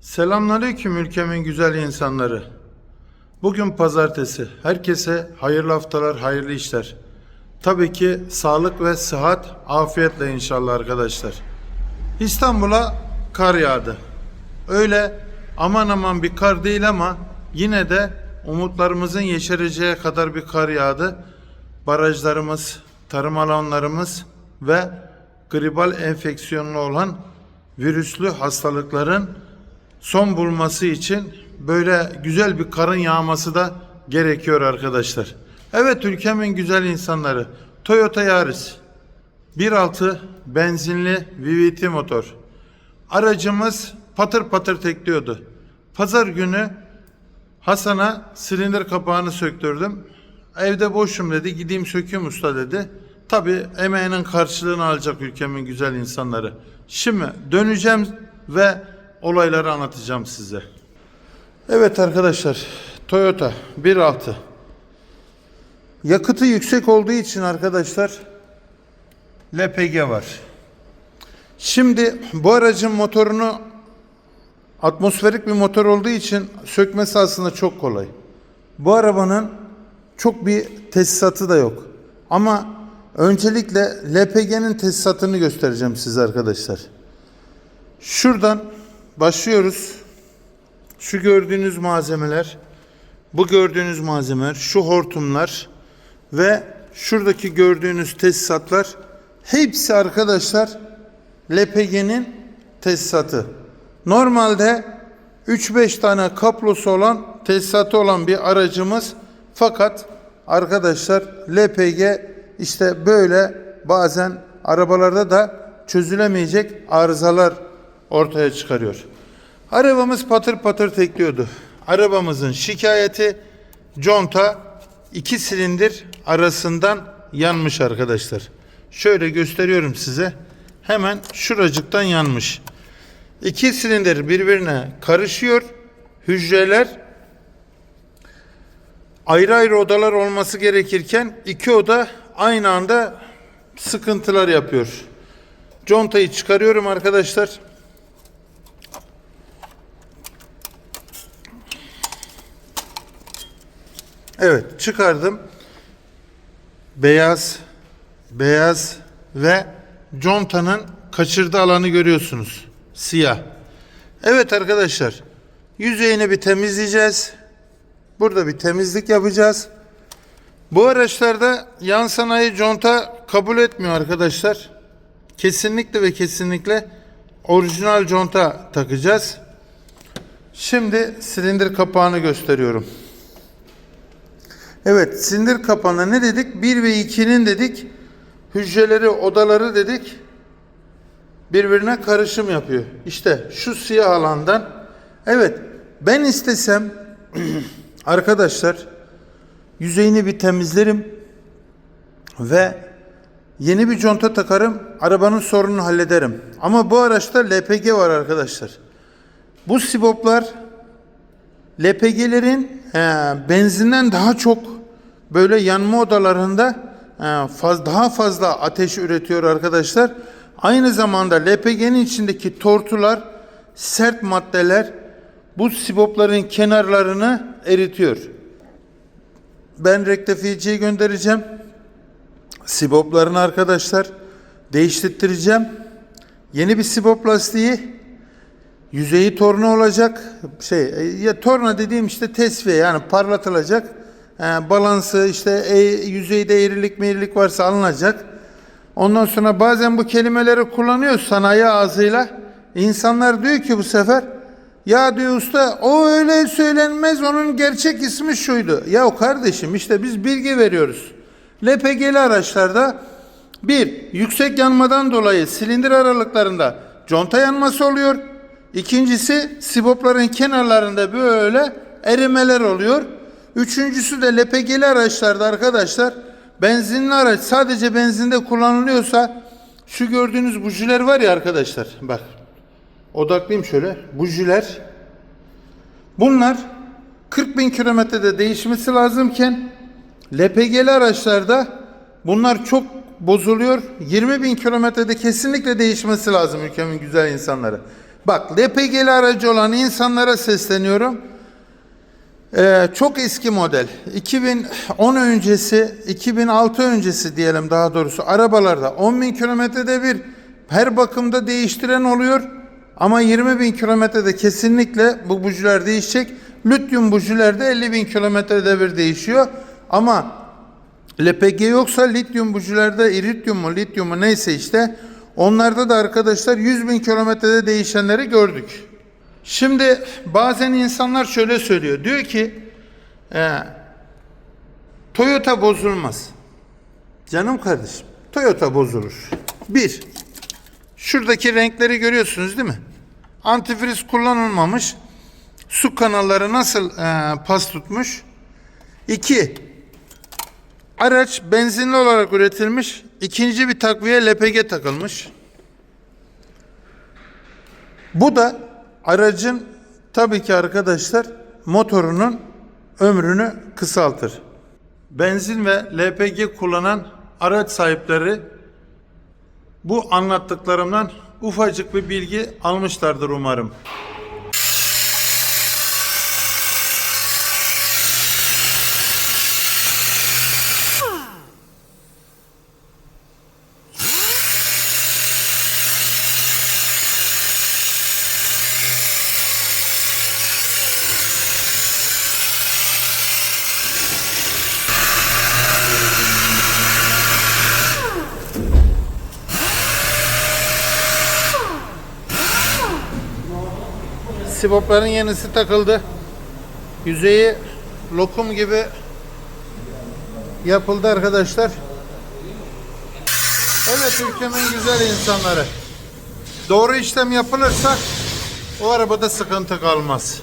Selamünaleyküm ülkemin güzel insanları. Bugün pazartesi. Herkese hayırlı haftalar, hayırlı işler. Tabii ki sağlık ve sıhhat, afiyetle inşallah arkadaşlar. İstanbul'a kar yağdı. Öyle aman aman bir kar değil ama yine de umutlarımızın yeşereceği kadar bir kar yağdı. Barajlarımız, tarım alanlarımız ve gribal enfeksiyonlu olan virüslü hastalıkların son bulması için böyle güzel bir karın yağması da gerekiyor arkadaşlar. Evet ülkemin güzel insanları. Toyota Yaris 1.6 benzinli VVT motor. Aracımız patır patır tekliyordu. Pazar günü Hasan'a silindir kapağını söktürdüm. Evde boşum dedi. Gideyim sökeyim usta dedi. Tabi emeğinin karşılığını alacak ülkemin güzel insanları. Şimdi döneceğim ve olayları anlatacağım size. Evet arkadaşlar. Toyota 1.6 Yakıtı yüksek olduğu için arkadaşlar LPG var. Şimdi bu aracın motorunu atmosferik bir motor olduğu için sökmesi aslında çok kolay. Bu arabanın çok bir tesisatı da yok. Ama öncelikle LPG'nin tesisatını göstereceğim size arkadaşlar. Şuradan başlıyoruz. Şu gördüğünüz malzemeler, bu gördüğünüz malzemeler, şu hortumlar ve şuradaki gördüğünüz tesisatlar hepsi arkadaşlar LPG'nin tesisatı. Normalde 3-5 tane kaplosu olan tesisatı olan bir aracımız fakat arkadaşlar LPG işte böyle bazen arabalarda da çözülemeyecek arızalar ortaya çıkarıyor. Arabamız patır patır tekliyordu. Arabamızın şikayeti conta iki silindir arasından yanmış arkadaşlar. Şöyle gösteriyorum size. Hemen şuracıktan yanmış. İki silindir birbirine karışıyor. Hücreler ayrı ayrı odalar olması gerekirken iki oda aynı anda sıkıntılar yapıyor. Contayı çıkarıyorum arkadaşlar. Evet çıkardım. Beyaz, beyaz ve contanın kaçırdığı alanı görüyorsunuz. Siyah. Evet arkadaşlar. Yüzeyini bir temizleyeceğiz. Burada bir temizlik yapacağız. Bu araçlarda yan sanayi conta kabul etmiyor arkadaşlar. Kesinlikle ve kesinlikle orijinal conta takacağız. Şimdi silindir kapağını gösteriyorum. Evet silindir kapağına ne dedik? 1 ve 2'nin dedik hücreleri odaları dedik birbirine karışım yapıyor. İşte şu siyah alandan evet ben istesem arkadaşlar yüzeyini bir temizlerim ve yeni bir conta takarım arabanın sorununu hallederim. Ama bu araçta LPG var arkadaşlar. Bu siboplar LPG'lerin e, benzinden daha çok böyle yanma odalarında e, faz, daha fazla ateş üretiyor arkadaşlar. Aynı zamanda LPG'nin içindeki tortular, sert maddeler bu sibopların kenarlarını eritiyor. Ben rektifiyeciye göndereceğim. Siboplarını arkadaşlar değiştireceğim. Yeni bir sibop lastiği Yüzeyi torna olacak. Şey ya torna dediğim işte tesviye yani parlatılacak. E, balansı işte e, yüzeyde eğrilik meyrilik varsa alınacak. Ondan sonra bazen bu kelimeleri kullanıyor sanayi ağzıyla. İnsanlar diyor ki bu sefer ya diyor usta o öyle söylenmez onun gerçek ismi şuydu. Ya kardeşim işte biz bilgi veriyoruz. LPG'li araçlarda bir yüksek yanmadan dolayı silindir aralıklarında conta yanması oluyor. İkincisi sibopların kenarlarında böyle erimeler oluyor. Üçüncüsü de LPG'li araçlarda arkadaşlar benzinli araç sadece benzinde kullanılıyorsa şu gördüğünüz bujiler var ya arkadaşlar bak odaklayayım şöyle bujiler bunlar 40 bin kilometrede değişmesi lazımken LPG'li araçlarda bunlar çok bozuluyor 20 bin kilometrede kesinlikle değişmesi lazım ülkemin güzel insanları. Bak LPG'li aracı olan insanlara sesleniyorum. Ee, çok eski model. 2010 öncesi, 2006 öncesi diyelim daha doğrusu arabalarda 10 bin kilometrede bir her bakımda değiştiren oluyor. Ama 20 bin kilometrede kesinlikle bu bujiler değişecek. Lityum bujilerde 50 bin kilometrede bir değişiyor. Ama LPG yoksa lityum bujilerde iridyum mu lityum mu neyse işte onlarda da arkadaşlar 100 bin kilometrede değişenleri gördük. Şimdi bazen insanlar şöyle söylüyor. Diyor ki e, Toyota bozulmaz. Canım kardeşim Toyota bozulur. Bir, şuradaki renkleri görüyorsunuz değil mi? Antifriz kullanılmamış. Su kanalları nasıl e, pas tutmuş? İki, araç benzinli olarak üretilmiş. İkinci bir takviye LPG takılmış. Bu da aracın tabii ki arkadaşlar motorunun ömrünü kısaltır. Benzin ve LPG kullanan araç sahipleri bu anlattıklarımdan ufacık bir bilgi almışlardır umarım. Sibopların yenisi takıldı. Yüzeyi lokum gibi yapıldı arkadaşlar. Evet ülkemin güzel insanları. Doğru işlem yapılırsa o arabada sıkıntı kalmaz.